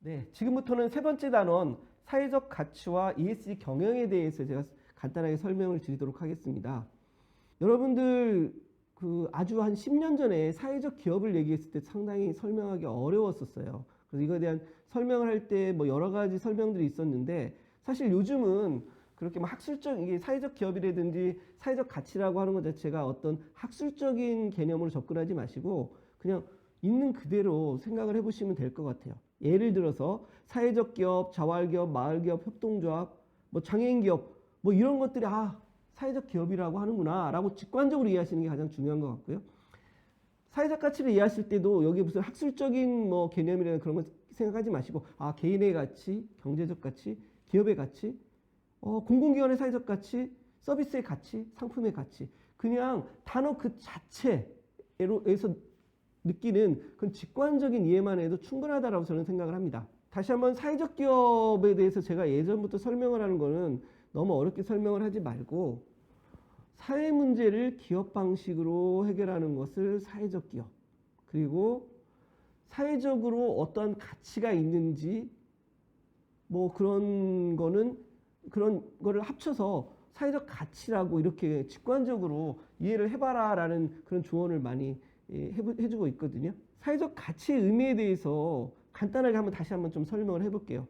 네, 지금부터는 세 번째 단원 사회적 가치와 ESG 경영에 대해서 제가 간단하게 설명을 드리도록 하겠습니다. 여러분들 그 아주 한 10년 전에 사회적 기업을 얘기했을 때 상당히 설명하기 어려웠었어요. 그래서 이거에 대한 설명을 할 때 뭐 여러 가지 설명들이 있었는데 사실 요즘은 그렇게 막 학술적 이게 사회적 기업이라든지 사회적 가치라고 하는 것 자체가 어떤 학술적인 개념으로 접근하지 마시고 그냥 있는 그대로 생각을 해보시면 될 것 같아요. 예를 들어서 사회적 기업, 자활 기업, 마을 기업, 협동조합, 뭐 장애인 기업, 뭐 이런 것들이 아 사회적 기업이라고 하는구나라고 직관적으로 이해하시는 게 가장 중요한 것 같고요. 사회적 가치를 이해하실 때도 여기 무슨 학술적인 뭐 개념이라는 그런 거 생각하지 마시고 아 개인의 가치, 경제적 가치, 기업의 가치, 어, 공공기관의 사회적 가치, 서비스의 가치, 상품의 가치 그냥 단어 그 자체에서 느끼는 그런 직관적인 이해만 해도 충분하다라고 저는 생각을 합니다. 다시 한번 사회적 기업에 대해서 제가 예전부터 설명을 하는 거는 너무 어렵게 설명을 하지 말고 사회 문제를 기업 방식으로 해결하는 것을 사회적 기업 그리고 사회적으로 어떤 가치가 있는지 뭐 그런 거는 그런 거를 합쳐서 사회적 가치라고 이렇게 직관적으로 이해를 해봐라라는 그런 조언을 많이 예, 해주고 있거든요. 사회적 가치의 의미에 대해서 간단하게 한번 다시 한번 좀 설명을 해볼게요.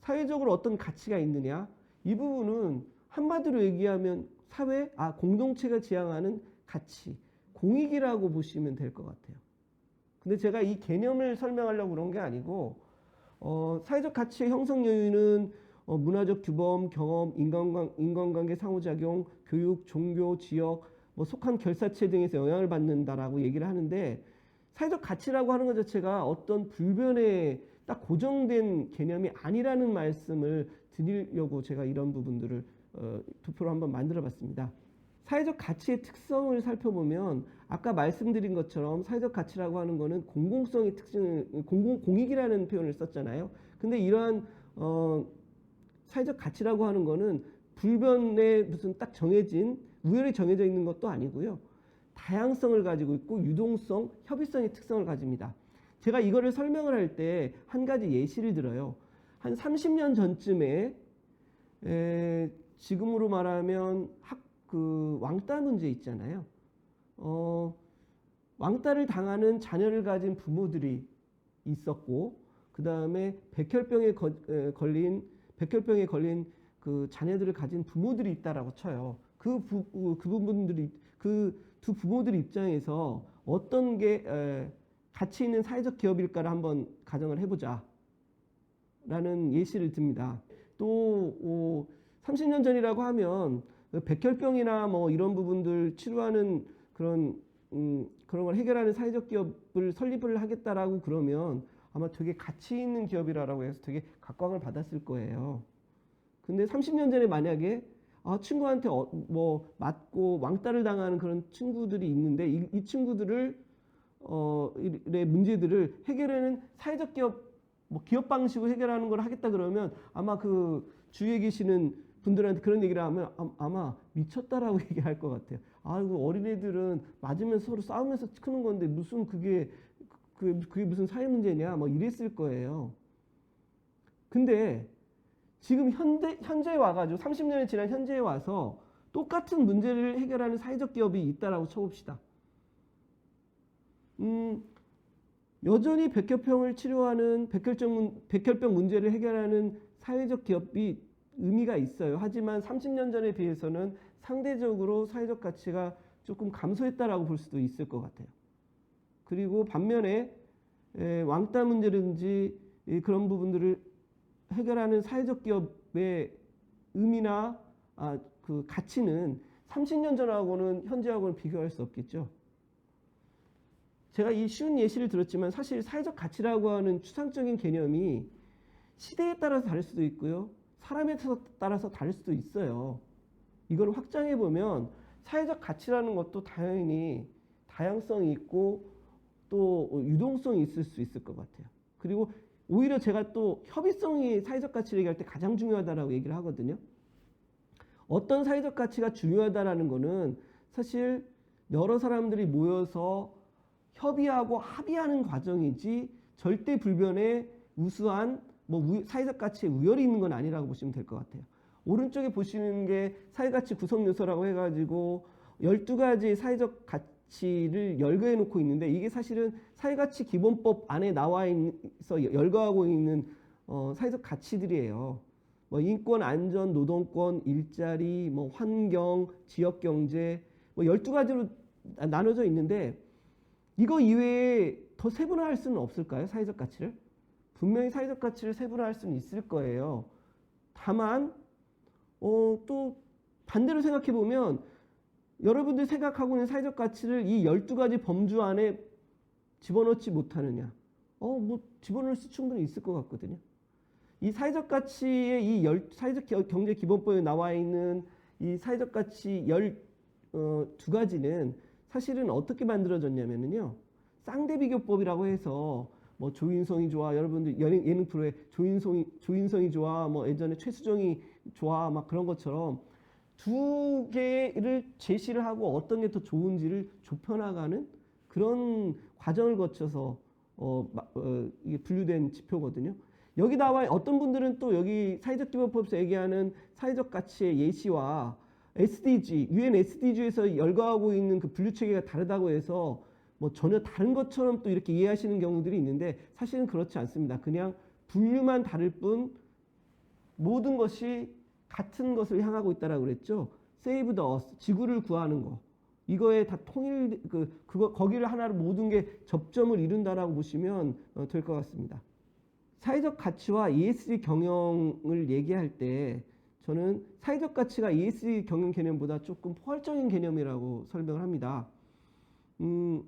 사회적으로 어떤 가치가 있느냐? 이 부분은 한마디로 얘기하면 사회, 아 공동체가 지향하는 가치, 공익이라고 보시면 될 것 같아요. 근데 제가 이 개념을 설명하려고 그런 게 아니고 어, 사회적 가치의 형성 요인은 어, 문화적 규범, 경험, 인간관, 인간관계 상호작용, 교육, 종교, 지역, 뭐 속한 결사체 등에서 영향을 받는다라고 얘기를 하는데 사회적 가치라고 하는 것 자체가 어떤 불변의 딱 고정된 개념이 아니라는 말씀을 드리려고 제가 이런 부분들을 어, 도표로 한번 만들어 봤습니다. 사회적 가치의 특성을 살펴보면 아까 말씀드린 것처럼 사회적 가치라고 하는 거는 공공성의 특징을 공공 공익이라는 표현을 썼잖아요. 근데 이러한 어, 사회적 가치라고 하는 거는 불변에 무슨 딱 정해진 우연히 정해져 있는 것도 아니고요. 다양성을 가지고 있고 유동성, 협의성의 특성을 가집니다. 제가 이거를 설명을 할 때 한 가지 예시를 들어요. 한 30년 전쯤에 에, 지금으로 말하면 학 그 왕따 문제 있잖아요. 어, 왕따를 당하는 자녀를 가진 부모들이 있었고 그 다음에 백혈병에 걸린 백혈병에 걸린 그 자녀들을 가진 부모들이 있다라고 쳐요. 그, 부, 그 부분들이 그 두 부모들 입장에서 어떤 게 에, 가치 있는 사회적 기업일까를 한번 가정을 해보자. 라는 예시를 듭니다. 또 어, 30년 전이라고 하면 그 백혈병이나 뭐 이런 부분들 치료하는 그런 음, 그런 걸 해결하는 사회적 기업을 설립을 하겠다라고 그러면 아마 되게 가치 있는 기업이라고 해서 되게 각광을 받았을 거예요. 근데 30년 전에 만약에 아, 친구한테 어, 뭐 맞고 왕따를 당하는 그런 친구들이 있는데 이, 이 친구들을 어, 의 문제들을 해결하는 사회적 기업 뭐 기업 방식으로 해결하는 걸 하겠다 그러면 아마 그 주위에 계시는 분들한테 그런 얘기를 하면 아- 아마 미쳤다라고 얘기할 것 같아요. 아이고 어린애들은 맞으면서 서로 싸우면서 크는 건데 무슨 그게 그 그게 무슨 사회 문제냐 뭐 이랬을 거예요. 근데 지금 현대 현재에 와가지고 30년이 지난 현재에 와서 똑같은 문제를 해결하는 사회적 기업이 있다라고 쳐봅시다. 음, 여전히 백혈병을 치료하는 백혈병, 문- 백혈병 문제를 해결하는 사회적 기업이 의미가 있어요. 하지만 30년 전에 비해서는 상대적으로 사회적 가치가 조금 감소했다라고 볼 수도 있을 것 같아요. 그리고 반면에 에, 왕따 문제든지 이 그런 부분들을 해결하는 사회적 기업의 의미나 아, 그 가치는 30년 전하고는 현재하고는 비교할 수 없겠죠. 제가 이 쉬운 예시를 들었지만 사실 사회적 가치라고 하는 추상적인 개념이 시대에 따라서 다를 수도 있고요. 사람에 따라서 다를 수도 있어요. 이걸 확장해 보면 사회적 가치라는 것도 당연히 다양성이 있고 또 유동성이 있을 수 있을 것 같아요. 그리고 오히려 제가 또 협의성이 사회적 가치를 얘기할 때 가장 중요하다라고 얘기를 하거든요. 어떤 사회적 가치가 중요하다라는 거는 사실 여러 사람들이 모여서 협의하고 합의하는 과정이지 절대 불변의 우수한 뭐 우- 사회적 가치의 우열이 있는 건 아니라고 보시면 될 것 같아요. 오른쪽에 보시는 게 사회가치 구성 요소라고 해가지고 12가지 사회적 가치 를 열거해 놓고 있는데 이게 사실은 사회가치 기본법 안에 나와 있어 열거하고 있는 어, 사회적 가치들이에요. 뭐 인권, 안전, 노동권, 일자리, 뭐 환경, 지역 경제 뭐 12가지로 나눠져 있는데 이거 이외에 더 세분화할 수는 없을까요? 사회적 가치를? 분명히 사회적 가치를 세분화할 수는 있을 거예요. 다만 어, 또 반대로 생각해 보면 여러분들이 생각하고 있는 사회적 가치를 이 12가지 범주 안에 집어넣지 못하느냐. 어, 뭐 집어넣을 수 충분히 있을 것 같거든요. 이 사회적 가치의 이 열, 사회적 겨- 경제 기본법에 나와 있는 이 사회적 가치 열, 어, 두 가지는 사실은 어떻게 만들어졌냐면요. 쌍대비교법이라고 해서 뭐 조인성이 좋아 여러분들 예능, 예능 프로에 조인성이 조인성이 좋아 뭐 예전에 최수정이 좋아 막 그런 것처럼 두 개를 제시를 하고 어떤 게 더 좋은지를 좁혀나가는 그런 과정을 거쳐서 어, 마- 어, 이게 분류된 지표거든요. 여기 나와 어떤 분들은 또 여기 사회적 기본법에서 얘기하는 사회적 가치의 예시와 SDG, UN SDG에서 열거하고 있는 그 분류 체계가 다르다고 해서 뭐 전혀 다른 것처럼 또 이렇게 이해하시는 경우들이 있는데 사실은 그렇지 않습니다. 그냥 분류만 다를 뿐 모든 것이 같은 것을 향하고 있다라고 그랬죠. Save the Earth, 지구를 구하는 거. 이거에 다 통일 그 그거 거기를 하나로 모든 게 접점을 이룬다라고 보시면 어, 될것 같습니다. 사회적 가치와 ESG 경영을 얘기할 때 저는 사회적 가치가 ESG 경영 개념보다 조금 포괄적인 개념이라고 설명을 합니다. 음,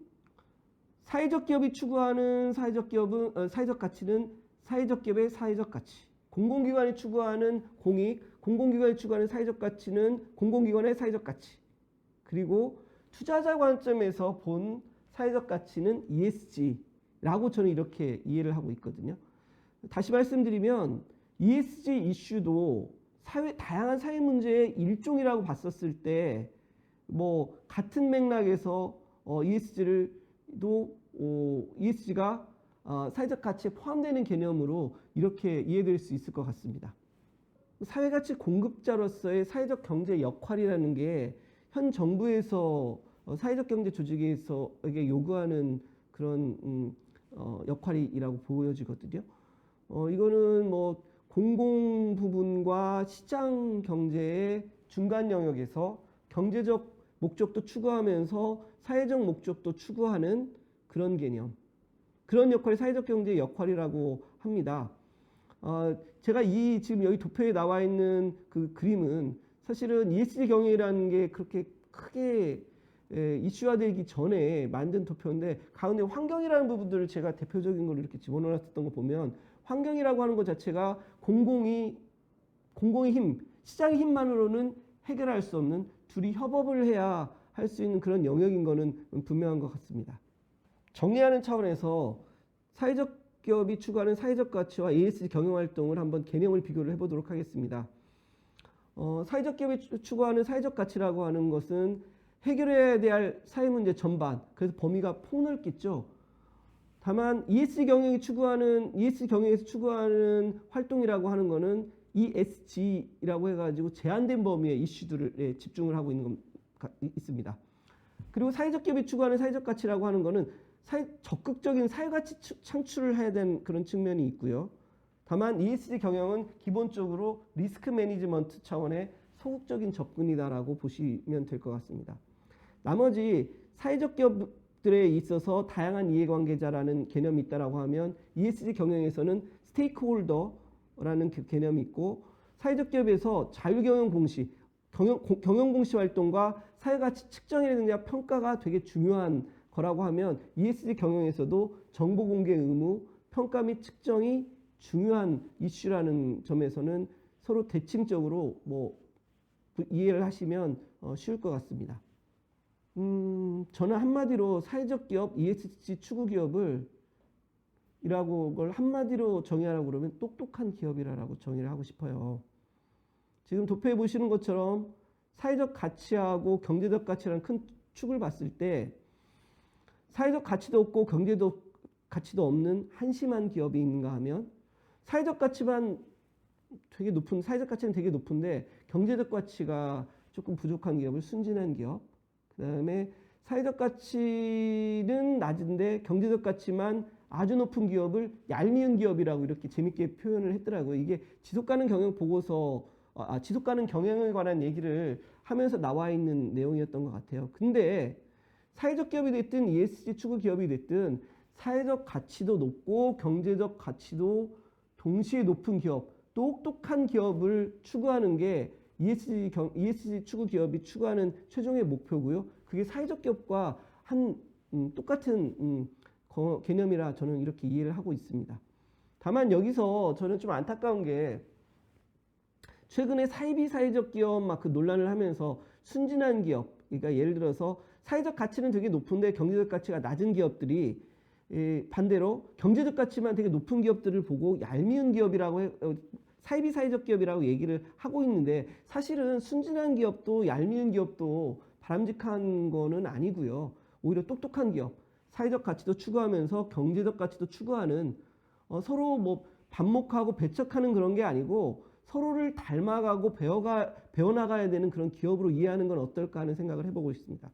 사회적 기업이 추구하는 사회적 기업은 어, 사회적 가치는 사회적 기업의 사회적 가치. 공공기관이 추구하는 공익, 공공기관이 추구하는 사회적 가치는 공공기관의 사회적 가치. 그리고 투자자 관점에서 본 사회적 가치는 ESG라고 저는 이렇게 이해를 하고 있거든요. 다시 말씀드리면 ESG 이슈도 사회 다양한 사회 문제의 일종이라고 봤었을 때 뭐 같은 맥락에서 어, ESG를도 어, ESG가 어, 사회적 가치에 포함되는 개념으로 이렇게 이해될 수 있을 것 같습니다. 사회가치 공급자로서의 사회적 경제 역할이라는 게 현 정부에서 어, 사회적 경제 조직에서에게 요구하는 그런 음, 어, 역할이라고 보여지거든요. 어, 이거는 뭐 공공 부분과 시장 경제의 중간 영역에서 경제적 목적도 추구하면서 사회적 목적도 추구하는 그런 개념. 그런 역할이 사회적 경제의 역할이라고 합니다. 어, 제가 이 지금 여기 도표에 나와 있는 그 그림은 사실은 ESG 경영이라는 게 그렇게 크게 에, 이슈화되기 전에 만든 도표인데 가운데 환경이라는 부분들을 제가 대표적인 걸 이렇게 집어넣었던 거 보면 환경이라고 하는 것 자체가 공공이 공공의 힘, 시장의 힘만으로는 해결할 수 없는 둘이 협업을 해야 할 수 있는 그런 영역인 거는 분명한 것 같습니다. 정리하는 차원에서 사회적 기업이 추구하는 사회적 가치와 ESG 경영 활동을 한번 개념을 비교를 해보도록 하겠습니다. 어, 사회적 기업이 추- 추구하는 사회적 가치라고 하는 것은 해결해야 될 사회 문제 전반, 그래서 범위가 폭넓겠죠. 다만 ESG 경영이 추구하는 ESG 경영에서 추구하는 활동이라고 하는 것은 ESG라고 해가지고 제한된 범위의 이슈들에 집중을 하고 있는 것 가- 있습니다. 그리고 사회적 기업이 추구하는 사회적 가치라고 하는 것은 사회, 적극적인 사회가치 추- 창출을 해야 되는 그런 측면이 있고요. 다만 ESG 경영은 기본적으로 리스크 매니지먼트 차원의 소극적인 접근이다라고 보시면 될 것 같습니다. 나머지 사회적 기업들에 있어서 다양한 이해관계자라는 개념이 있다라고 하면 ESG 경영에서는 스테이크홀더라는 그 개념이 있고 사회적 기업에서 자율경영 공시, 경영, 고- 경영 공시 활동과 사회 가치 측정이라든가 평가가 되게 중요한 거라고 하면 ESG 경영에서도 정보 공개 의무, 평가 및 측정이 중요한 이슈라는 점에서는 서로 대칭적으로 뭐 부- 이해를 하시면 어, 쉬울 것 같습니다. 음, 저는 한마디로 사회적 기업, ESG 추구 기업을 이라고 걸 한마디로 정의하라고 그러면 똑똑한 기업이라고 정의를 하고 싶어요. 지금 도표에 보시는 것처럼 사회적 가치하고 경제적 가치라는 큰 축을 봤을 때 사회적 가치도 없고 경제도 가치도 없는 한심한 기업이 있는가 하면 사회적 가치만 되게 높은 사회적 가치는 되게 높은데 경제적 가치가 조금 부족한 기업을 순진한 기업 그다음에 사회적 가치는 낮은데 경제적 가치만 아주 높은 기업을 얄미운 기업이라고 이렇게 재밌게 표현을 했더라고요. 이게 지속 가능 경영 보고서 아, 지속 가능 경영에 관한 얘기를 하면서 나와 있는 내용이었던 것 같아요. 근데 사회적 기업이 됐든 ESG 추구 기업이 됐든 사회적 가치도 높고 경제적 가치도 동시에 높은 기업, 똑똑한 기업을 추구하는 게 ESG, 경, ESG 추구 기업이 추구하는 최종의 목표고요. 그게 사회적 기업과 한 음, 똑같은 음, 거- 개념이라 저는 이렇게 이해를 하고 있습니다. 다만 여기서 저는 좀 안타까운 게 최근에 사이비 사회적 기업 막 그 논란을 하면서 순진한 기업, 그러니까 예를 들어서 사회적 가치는 되게 높은데 경제적 가치가 낮은 기업들이 예, 반대로 경제적 가치만 되게 높은 기업들을 보고 얄미운 기업이라고 해, 어, 사이비 사회적 기업이라고 얘기를 하고 있는데 사실은 순진한 기업도 얄미운 기업도 바람직한 거는 아니고요. 오히려 똑똑한 기업, 사회적 가치도 추구하면서 경제적 가치도 추구하는 어, 서로 뭐 반목하고 배척하는 그런 게 아니고 서로를 닮아가고 배워가 배워나가야 되는 그런 기업으로 이해하는 건 어떨까 하는 생각을 해보고 있습니다.